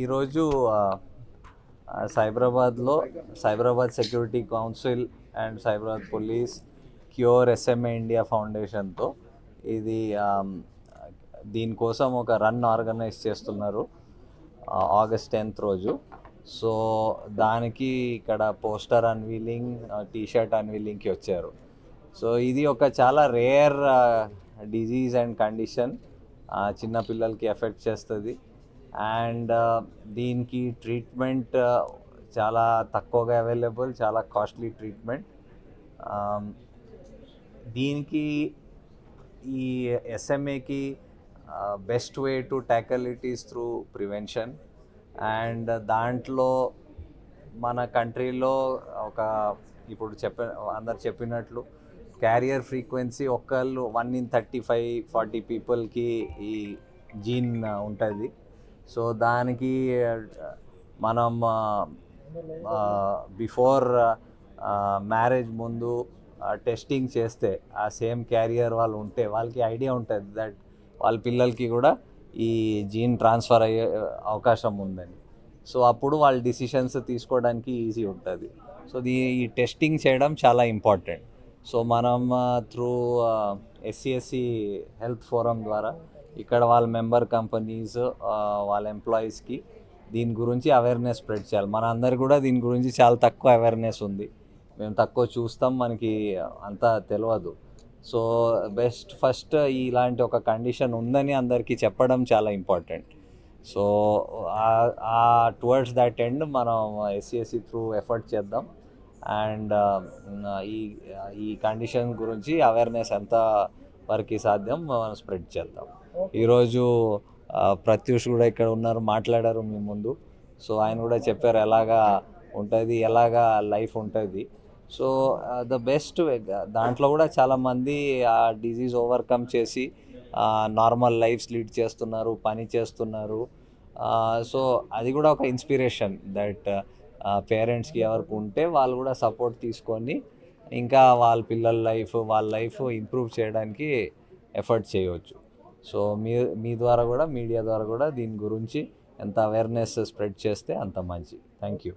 ఈరోజు సైబరాబాద్లో Cyberabad security council and Cyberabad police cure SMA India ఫౌండేషన్తో ఇది దీనికోసం ఒక రన్ ఆర్గనైజ్ చేస్తున్నారు ఆగస్ట్ టెన్త్ రోజు. సో దానికి ఇక్కడ పోస్టర్ అన్వీలింగ్ టీ షర్ట్ అన్వీలింగ్కి వచ్చారు. సో ఇది ఒక చాలా రేర్ డిజీజ్ అండ్ కండిషన్ చిన్నపిల్లలకి ఎఫెక్ట్ చేస్తుంది. అండ్ దీనికి ట్రీట్మెంట్ చాలా తక్కువగా అవైలబుల్ చాలా కాస్ట్లీ ట్రీట్మెంట్. దీనికి ఈ ఎస్ఎంఏకి best way to tackle it is through prevention. And దాంట్లో మన కంట్రీలో ఒక ఇప్పుడు చెప్ప అందరు చెప్పినట్లు క్యారియర్ ఫ్రీక్వెన్సీ ఒక్కళ్ళు one in thirty five forty పీపుల్కి ఈ జీన్ ఉంటుంది. సో దానికి మనం బిఫోర్ మ్యారేజ్ ముందు టెస్టింగ్ చేస్తే ఆ సేమ్ క్యారియర్ వాళ్ళు ఉంటే వాళ్ళకి ఐడియా ఉంటుంది దట్ వాళ్ళ పిల్లలకి కూడా ఈ జీన్ ట్రాన్స్ఫర్ అయ్యే అవకాశం ఉందని. సో అప్పుడు వాళ్ళ డిసిషన్స్ తీసుకోవడానికి ఈజీ ఉంటుంది. సో దీ ఈ టెస్టింగ్ చేయడం చాలా ఇంపార్టెంట్ సో మనం త్రూ ఎస్సిఎస్సి హెల్త్ ఫోరం ద్వారా ఇక్కడ వాళ్ళ మెంబర్ కంపెనీస్ వాళ్ళ ఎంప్లాయీస్కి దీని గురించి అవేర్నెస్ స్ప్రెడ్ చేయాలి. మన అందరు కూడా దీని గురించి చాలా తక్కువ అవేర్నెస్ ఉంది. మేము తక్కువ చూస్తాం మనకి అంత తెలియదు సో బెస్ట్ ఫస్ట్ ఇలాంటి ఒక కండిషన్ ఉందని అందరికీ చెప్పడం చాలా ఇంపార్టెంట్ సో ఆ టువర్డ్స్ దట్ ఎండ్ మనం ఎస్సీఎస్సీ త్రూ ఎఫర్ట్ చేద్దాం. అండ్ ఈ ఈ కండిషన్ గురించి అవేర్నెస్ ఎంత వరకు సాధ్యం మనం స్ప్రెడ్ చేద్దాం. ఈరోజు ప్రత్యూష్ కూడా ఇక్కడ ఉన్నారు మాట్లాడారు మీ ముందు. సో ఆయన కూడా చెప్పారు ఎలాగా ఉంటుంది ఎలాగా లైఫ్ ఉంటుంది. సో ద బెస్ట్ దాంట్లో కూడా చాలామంది ఆ డిజీజ్ ఓవర్కమ్ చేసి నార్మల్ లైఫ్స్ లీడ్ చేస్తున్నారు పని చేస్తున్నారు. సో అది కూడా ఒక ఇన్స్పిరేషన్ దట్ పేరెంట్స్కి ఎవరికి ఉంటే వాళ్ళు కూడా సపోర్ట్ తీసుకొని ఇంకా వాళ్ళ పిల్లల లైఫ్ వాళ్ళ లైఫ్ ఇంప్రూవ్ చేయడానికి ఎఫర్ట్ చేయవచ్చు సో మీ మీ ద్వారా కూడా మీడియా ద్వారా కూడా దీని గురించి ఎంత అవేర్నెస్ స్ప్రెడ్ చేస్తే అంత మంచి థ్యాంక్ యూ